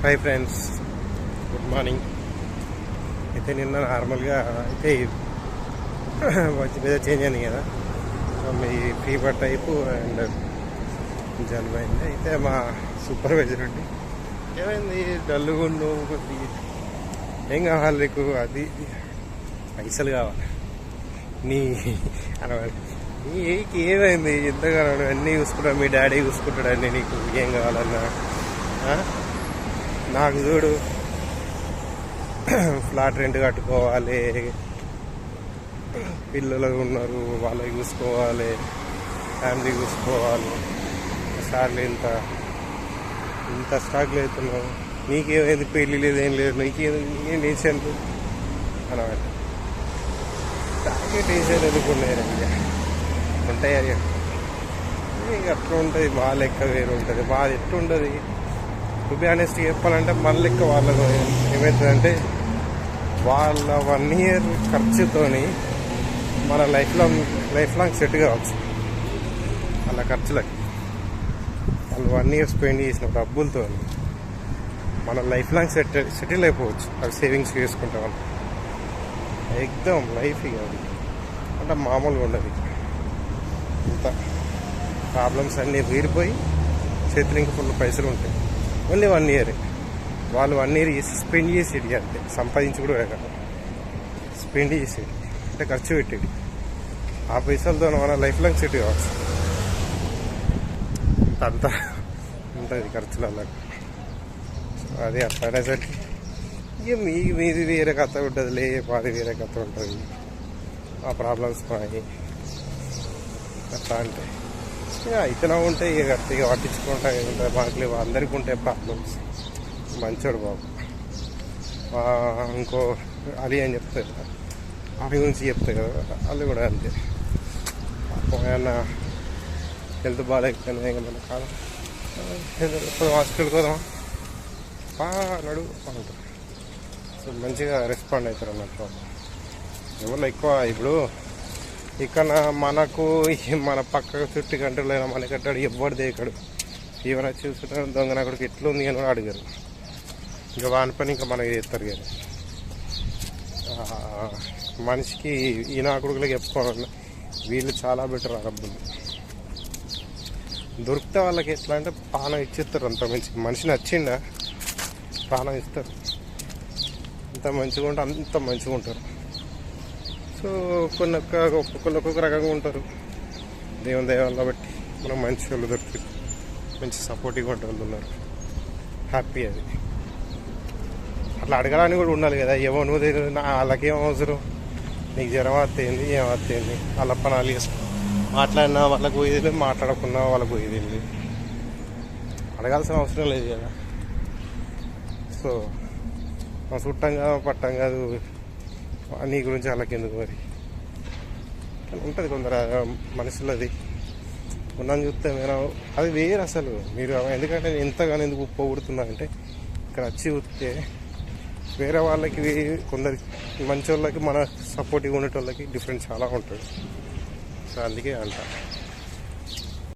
Hi friends good morning అయితే నిన్న నార్మల్గా అయితే వచ్చి మీద చేంజ్ అయింది కదా. సో మీ ఫీవర్ టైపు అండ్ జలుబు అయింది. అయితే మా సూపర్వైజర్ అండి ఏమైంది? డల్లుగుండు కొద్ది ఏం కావాలి నీకు? అది పైసలు కావాలి. నీ అనవాలి నీకు ఏమైంది? ఎంతగానో అన్నీ చూసుకుంటాడు మీ డాడీ చూసుకుంటాడండి నీకు. ఏం కావాలన్నా నాకు చూడు. ఫ్లాట్ రెంట్ కట్టుకోవాలి. పిల్లలు ఉన్నారు వాళ్ళకి చూసుకోవాలి ఫ్యామిలీ చూసుకోవాలి. సార్లు ఇంత ఇంత స్టాక్లు అవుతున్నావు నీకేమైంది? పెళ్ళి లేదు ఏం లేదు. నీకేం ఏం టెన్షన్ అనమాట. నాకే టెన్షన్ ఎదుర్కొన్నాయి ఉంటాయి? అయ్యా ఇక అట్లా ఉంటుంది మా లెక్క వేరు ఉంటుంది. మాది ఎట్లుంటుంది టు బి ఆనెస్ట్ చెప్పాలంటే మన లెక్క వాళ్ళకు ఏమవుతుందంటే వాళ్ళ వన్ ఇయర్ ఖర్చుతోని మన life long life long set కావచ్చు. వాళ్ళ ఖర్చులకి. వాళ్ళు వన్ ఇయర్ స్పెండ్ చేసిన డబ్బులతో మన లైఫ్ లాంగ్ సెట్ సెటిల్ అయిపోవచ్చు. అవి సేవింగ్స్ చేసుకుంటాం వాళ్ళు ఎగ్దమ్ లైఫ్ ఇక అది. అంటే మామూలుగా ఉండదు. ఇంత ప్రాబ్లమ్స్ అన్నీ తీరిపోయి చేతులు ఇంకా ఫుల్ పైసలు ఉంటాయి. ఓన్లీ వన్ ఇయర్ వాళ్ళు వన్ ఇయర్ స్పెండ్ చేసేది అంతే. సంపాదించి కూడా కాదు స్పెండ్ చేసేది. అంటే ఖర్చు పెట్టేది. ఆ పైసలతో మన లైఫ్ లాంగ్ సెట్ కావచ్చు అంతా ఉంటుంది ఖర్చులలో సో అది అట్లా అనేసరికి ఇక మీ మీది వేరే కథ ఉంటుంది లే మాది వేరే కథ ఉంటుంది. ఆ ప్రాబ్లమ్స్ మాయి. అట్లా అంటే. ఇక ఉంటాయి ఇక ఇక పట్టించుకుంటా ఉంటాయి మాకు లేవు. అందరికి ఉంటాయి ప్రాబ్లమ్స్ మంచోడు బాబు. ఇంకో అలీ అని చెప్తారు కదా. అవి గురించి చెప్తాయి కదా. వాళ్ళు కూడా అంతే. ఏమన్నా హెల్త్ బాగాలేకపోయినా ఇక మన కాలం. ఇప్పుడు హాస్పిటల్కి పోదామా? పా నడు అంటారు సో మంచిగా రెస్పాండ్ అవుతారు అన్నట్టు. ఎవరు ఎక్కువ ఇప్పుడు ఇక్కడ మనకు మన పక్క చుట్టూ గంటలైనా మన కట్టాడు ఎవ్వడు దేకాడు. ఏమైనా చూసుకుంటారు దొంగ అక్కడికి ఎట్లా ఉంది అని కూడా అడిగారు. ఇంకా వాని పని ఇంకా మనకి చేస్తారు కానీ మనిషికి ఈ నా కొడుకులకి చెప్పుకోవాలి వీళ్ళు చాలా బెటర్ అరబ్బులు దొరికితే వాళ్ళకి ఎట్లా అంటే పానం ఇచ్చిస్తారు అంత మంచి. మనిషి నచ్చిందా ప్రాణం ఇస్తారు. అంత మంచిగా ఉంటే అంత మంచిగా ఉంటారు. సో కొన్ని ఒక్క ఒక్కొక్కరు ఒక్కొక్క రకంగా ఉంటారు. దేవుని దయవల్ల బట్టి మనం మంచి వాళ్ళు దొరుకుతారు మంచి సపోర్టివ్గా ఉంటే వాళ్ళు ఉన్నారు. హ్యాపీ అది. అట్లా అడగడానికి కూడా ఉండాలి కదా. ఏమో నువ్వు తెలియదు నా వాళ్ళకేం అవసరం? నీకు జ్వరం వస్తేంది ఏం వస్తేంది వాళ్ళ పనాలు చేసుకో మాట్లాడినా వాళ్ళకు పోయేది లేదు మాట్లాడకున్నా వాళ్ళకు పోయేది అడగాల్సిన అవసరం లేదు కదా. సో మా చుట్టం కాదు పట్టం కాదు నీ గురించి వాళ్ళకి ఎందుకు మరి. కానీ ఉంటుంది కొందరు ఆ మనుషులది. ఉన్నాను చూస్తే మీరు అది వేరు అసలు. మీరు ఎందుకంటే నేను ఎంతగానో ఎందుకు పోగొడుతున్నా అంటే ఇక్కడ వచ్చి చూస్తే వేరే వాళ్ళకి వే- కొందరి మంచి వాళ్ళకి మన సపోర్టివ్ ఉండేటోళ్ళకి డిఫరెన్స్ చాలా ఉంటుంది. సో అందుకే అంట.